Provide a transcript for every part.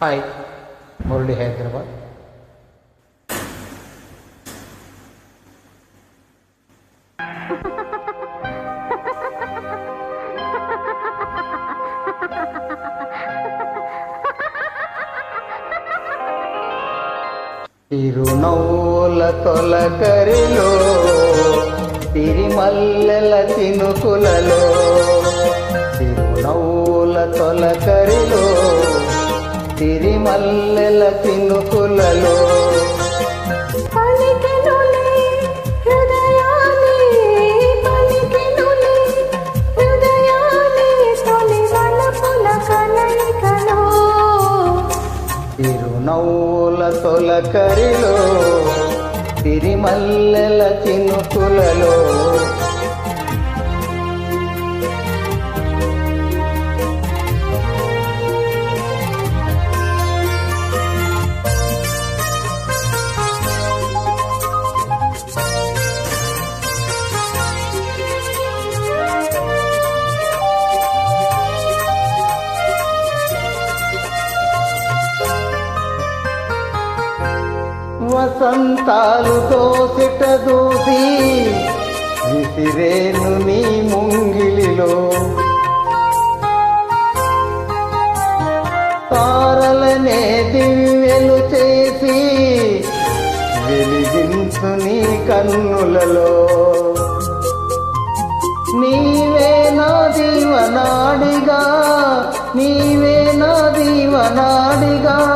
Hi Murali Hyderabad తిరునవ్వుల తొలకరిలో తిరిమల్లెల పలికెనులే హృదయాలే తొలి తిరునవ్వుల తొలకరిలో తిరిమల్లెల చినుకులలో వసంతాలు దోసిట దూసి విసిరేను నీ ముంగిలిలో. తారలనే దివ్యలు చేసి వెలిగించు నీ కన్నులలో. నీవే నా దీవనాడిగా నీవే నా దీవనాడిగా.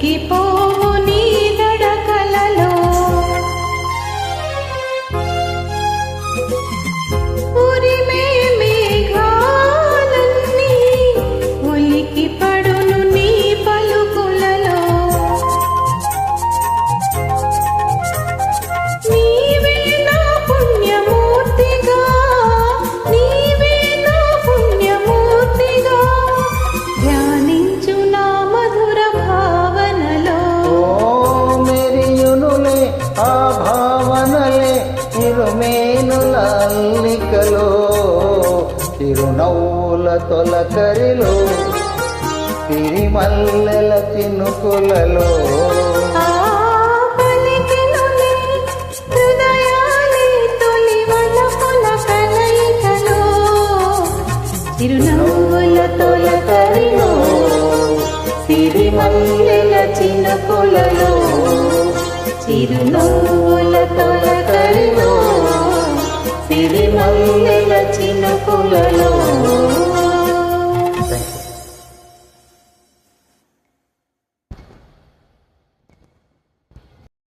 equipo మెరియునులే ఆ భావనలే ఇరుమేనుల తిరునవ్వుల తొలకరిలో తిరిమల్లెల తినుకులలో తిరునవ్వుల పలికెనులే హృదయాలే తొలి వలపుల తొలకరిలో సిరిమల్లెల చినుకులలో. చిరునవ్వుల తొలకరిలో సిరిమల్లెల చినుకులలో